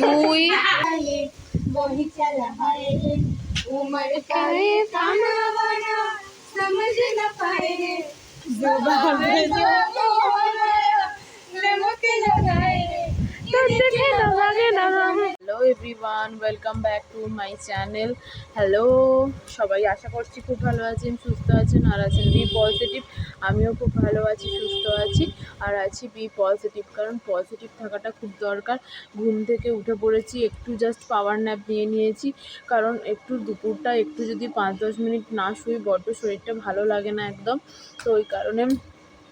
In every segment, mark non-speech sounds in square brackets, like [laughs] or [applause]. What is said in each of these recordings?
তুই উমর করে পানা বানা সমঝ না everyone welcome back to my channel hello সবাই আশা করছি খুব ভালো আছেন, সুস্থ আছেন, আর আছেন বি পজিটিভ আমিও খুব ভালো আছি, সুস্থ আছি, আর আছি বি পজিটিভ কারণ পজিটিভ থাকাটা খুব দরকার। ঘুম থেকে উঠে পড়েছি, একটু জাস্ট পাওয়ার ন্যাপ নিয়ে নিয়েছি, কারণ একটু দুপুরটা একটু যদি পাঁচ দশ মিনিট না শুই, বড্ড শরীরটা ভালো লাগে না একদম। তো ওই কারণে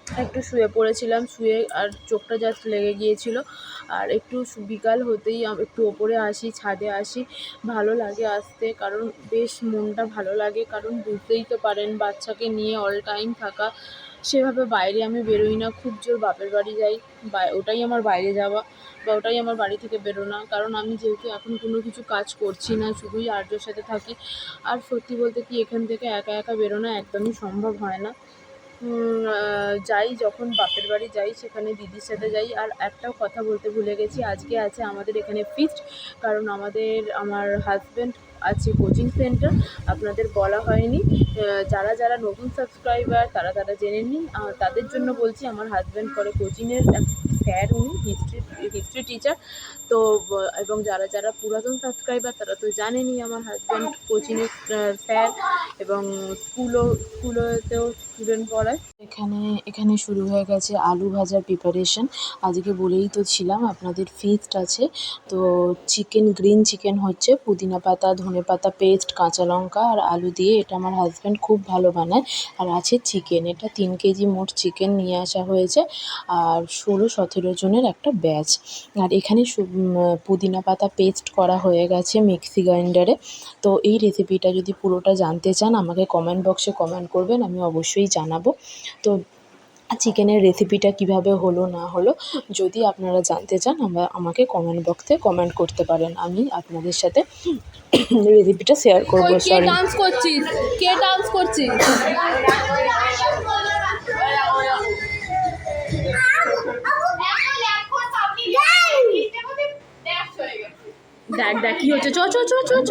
একটু শুয়ে পড়েছিলাম, শুয়ে আর চোখটা জাস্ট লেগে গিয়েছিল। আর একটু বিকাল হতেই একটু ওপরে আসি, ছাদে আসি। ভালো লাগে আসতে, কারণ বেশ মনটা ভালো লাগে, কারণ বুঝতেই তো পারেন বাচ্চাকে নিয়ে অল টাইম থাকা। সেভাবে বাইরে আমি বেরোই না, খুব জোর বাপের বাড়ি যাই। বা ওটাই আমার বাইরে যাওয়া বা ওটাই আমার বাড়ি থেকে বেরোনা, কারণ আমি যেহেতু এখন কোনো কিছু কাজ করছি না, শুধুই আর্যর সাথে থাকি। আর সত্যি বলতে কি, এখান থেকে একা একা বেরোনো একদমই সম্ভব হয় না। যাই, যখন বাপের বাড়ি যাই, সেখানে দিদির সাথে যাই। আর একটাও কথা বলতে ভুলে গেছি, আজকে আছে আমাদের এখানে ফিস্ট কারণ আমাদের, আমার হাজব্যান্ড আছে কোচিং সেন্টার আপনাদের বলা হয়নি। যারা যারা নতুন সাবস্ক্রাইবার তারা তারা জেনে নিন। তাদের জন্য বলছি, আমার হাজব্যান্ড করে কোচিংয়ের স্যার উনি হিস্ট্রি হিস্ট্রি টিচার তো এবং যারা যারা পুরাতন সাবস্ক্রাইবার তারা তো জানেনই আমার হাজব্যান্ড কোচিংয়ের স্যার এবং স্কুলও স্কুলেতেও স্টুডেন্ট পড়ায়। এখানে এখানে শুরু হয়ে গেছে আলু ভাজার প্রিপারেশন আজকে বলেই তো ছিলাম, আপনাদের ফিস্ট আছে। তো চিকেন গ্রিন চিকেন হচ্ছে, পুদিনা পাতা, ধনে পাতা পেস্ট কাঁচা লঙ্কা আর আলু দিয়ে। এটা আমার হাজব্যান্ড খুব ভালো বানায়। আর আছে চিকেন এটা তিন কেজি মোট চিকেন নিয়ে আসা হয়েছে। আর ষোলো সতেরো জনের একটা ব্যাচ আর এখানে পুদিনা পাতা পেস্ট করা হয়ে গেছে মিক্সি গ্রাইন্ডারে। তো এই রেসিপিটা যদি পুরোটা জানতে চান, আমাকে কমেন্ট বক্সে কমেন্ট করবেন, আমি অবশ্যই জানাব। তো চিকেনের রেসিপিটা কীভাবে হলো না হলো যদি আপনারা জানতে চান আমরা আমাকে কমেন্ট বক্সে কমেন্ট করতে পারেন। আমি আপনাদের সাথে রেসিপিটা শেয়ার করব কে সরি ডান্স করছিস? কে ডান্স করছিস? দেখ দেখ কি হচ্ছে? চ চ চ চ চ।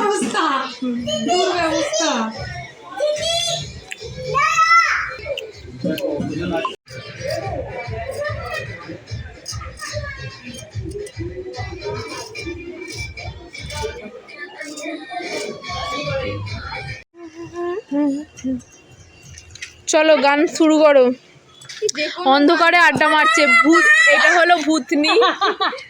অবস্থা চলো গান শুরু করো। অন্ধকারে আড্ডা মারছে ভূত এটা হলো ভূতনি। [laughs]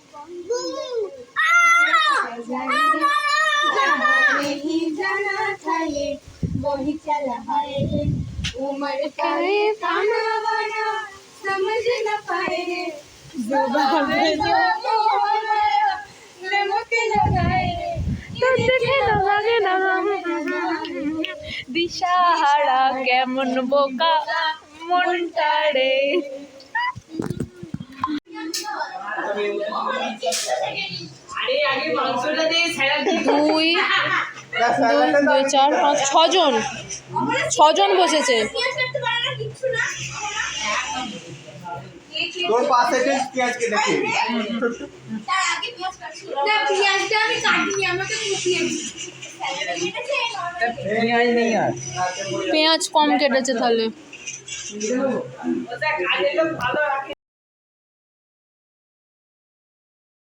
वही चला है उम्र का ये ताना बाना समझ न पाए रे जुबान में जो बोल आया नमक लगाए रे দিশাহারা কেমন বোকা দুই দুই দুই চার পাঁচ ছজন। ছজন বসেছে। তোর পাশে যে পেঁয়াজ কেটে না পেঁয়াজটা আমি কাটিনি আমাকে কুপিয়ে পেঁয়াজ নেই আর পেঁয়াজ কম কেটেছে তাহলে।